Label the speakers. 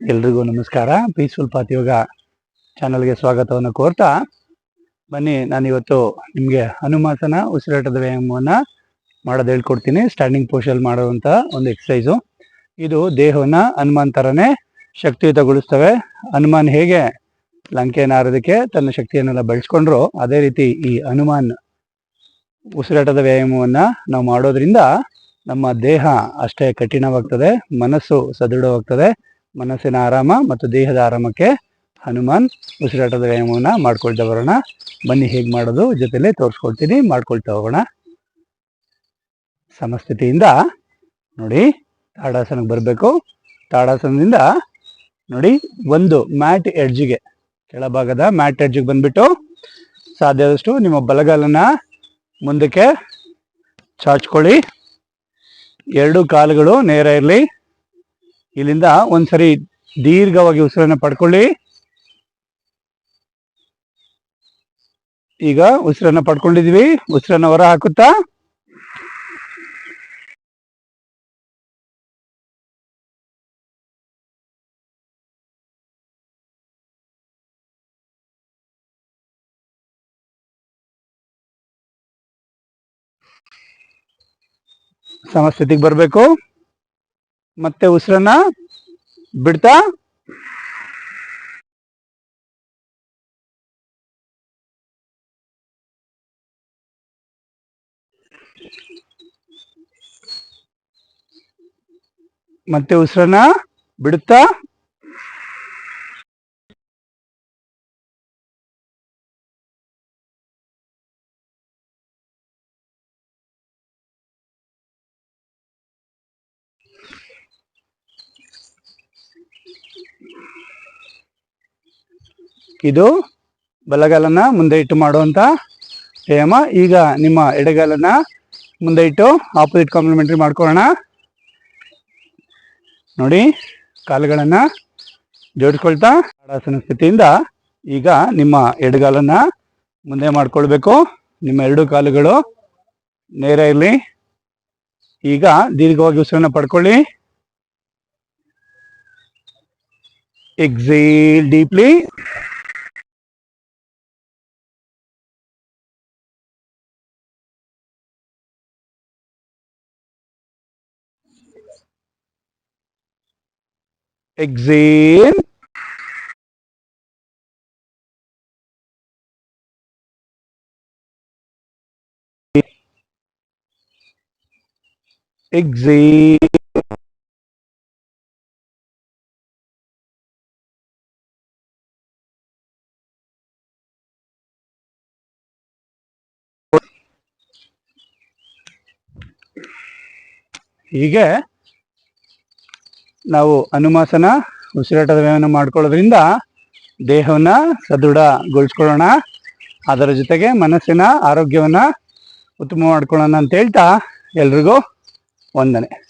Speaker 1: ಎಲ್ರಿಗೂ ನಮಸ್ಕಾರ. Peaceful path ಯೋಗ ಚಾನಲ್ಗೆ ಸ್ವಾಗತವನ್ನು ಕೋರ್ತಾ ಬನ್ನಿ, ನಾನಿವತ್ತು ನಿಮಗೆ ಹನುಮಾಸನ ಉಸಿರಾಟದ ವ್ಯಾಯಾಮವನ್ನು ಮಾಡೋದು ಹೇಳ್ಕೊಡ್ತೀನಿ. ಸ್ಟ್ಯಾಂಡಿಂಗ್ ಪೋಷಲ್ ಮಾಡುವಂಥ ಒಂದು ಎಕ್ಸಸೈಸು ಇದು ದೇಹವನ್ನು ಹನುಮಾನ್ ಥರನೇ ಶಕ್ತಿಯುತಗೊಳಿಸ್ತವೆ. ಹನುಮಾನ್ ಹೇಗೆ ಲಂಕೆಯನ್ನು ಆರೋದಕ್ಕೆ ತನ್ನ ಶಕ್ತಿಯನ್ನೆಲ್ಲ ಬೆಳೆಸ್ಕೊಂಡ್ರು, ಅದೇ ರೀತಿ ಈ ಹನುಮಾನ್ ಉಸಿರಾಟದ ವ್ಯಾಯಾಮವನ್ನು ನಾವು ಮಾಡೋದ್ರಿಂದ ನಮ್ಮ ದೇಹ ಅಷ್ಟೇ ಕಠಿಣವಾಗ್ತದೆ, ಮನಸ್ಸು ಸದೃಢವಾಗ್ತದೆ. ಮನಸ್ಸಿನ ಆರಾಮ ಮತ್ತು ದೇಹದ ಆರಾಮಕ್ಕೆ ಹನುಮಾನ್ ಉಸಿರಾಟದ ವ್ಯಾಯಾಮವನ್ನು ಮಾಡ್ಕೊಳ್ತಾ ಬರೋಣ. ಬನ್ನಿ, ಹೇಗೆ ಮಾಡೋದು? ಜೊತೆಲೇ ತೋರಿಸ್ಕೊಳ್ತೀನಿ. ಮಾಡ್ಕೊಳ್ತಾ ಹೋಗೋಣ. ಸಮಸ್ಥಿತಿಯಿಂದ ನೋಡಿ, ತಾಡಾಸನಕ್ಕೆ ಬರಬೇಕು. ತಾಡಾಸನದಿಂದ ನೋಡಿ, ಒಂದು ಮ್ಯಾಟ್ ಎಡ್ಜಿಗೆ ಕೆಳಭಾಗದ ಮ್ಯಾಟ್ ಎಡ್ಜಿಗೆ ಬಂದ್ಬಿಟ್ಟು ಸಾಧ್ಯದಷ್ಟು ನಿಮ್ಮ ಬಲಗಾಲನ್ನ ಮುಂದಕ್ಕೆ ಚಾಚ್ಕೊಳ್ಳಿ. ಎರಡು ಕಾಲುಗಳು ನೇರ ಇರಲಿ. ಇಲ್ಲಿಂದ ಒಂದ್ಸರಿ ದೀರ್ಘವಾಗಿ ಉಸಿರನ್ನ ಪಡ್ಕೊಳ್ಳಿ. ಈಗ ಉಸಿರನ್ನ ಪಡ್ಕೊಂಡಿದ್ವಿ ಉಸಿರನ್ನ ಹೊರ ಹಾಕುತ್ತಾ? ಸಮಸ್ಥಿತಿಗೆ ಬರಬೇಕು. ಮತ್ತೆ ಉಸಿರನ್ನ ಬಿಡ್ತಾ ಮತ್ತೆ ಉಸಿರನ್ನ ಬಿಡುತ್ತಾ ಇದು ಬಲಗಾಲನ್ನ ಮುಂದೆ ಇಟ್ಟು ಮಾಡುವಂಥ ವ್ಯಾಯಾಮ ಈಗ ನಿಮ್ಮ ಎಡಗಾಲನ್ನ ಮುಂದೆ ಇಟ್ಟು ಆಪೋಸಿಟ್ ಕಾಂಪ್ಲಿಮೆಂಟ್ರಿ ಮಾಡ್ಕೊಳ್ಳೋಣ. ನೋಡಿ, ಕಾಲುಗಳನ್ನು ಜೋಡಿಸ್ಕೊಳ್ತಾ ಹಾಡಾಸನ ಸ್ಥಿತಿಯಿಂದ ಈಗ ನಿಮ್ಮ ಎಡಗಾಲನ್ನ ಮುಂದೆ ಮಾಡ್ಕೊಳ್ಬೇಕು. ನಿಮ್ಮ ಎರಡು ಕಾಲುಗಳು ನೇರ ಇರಲಿ. ಈಗ ದೀರ್ಘವಾಗಿ ಉಸಿರನ್ನ ಪಡ್ಕೊಳ್ಳಿ. Exhale deeply exhale. Exhale. ಹೀಗೆ ನಾವು ಅನುಮಾಸನ ಉಸಿರಾಟದ ವ್ಯಾಯಾಮ ಮಾಡ್ಕೊಳ್ಳೋದ್ರಿಂದ ದೇಹವನ್ನ ಸದೃಢಗೊಳಿಸ್ಕೊಳ್ಳೋಣ. ಅದರ ಜೊತೆಗೆ ಮನಸ್ಸಿನ ಆರೋಗ್ಯವನ್ನ ಉತ್ತಮ ಮಾಡ್ಕೊಳ್ಳೋಣ ಅಂತ ಹೇಳ್ತಾ ಎಲ್ರಿಗೂ ವಂದನೆ.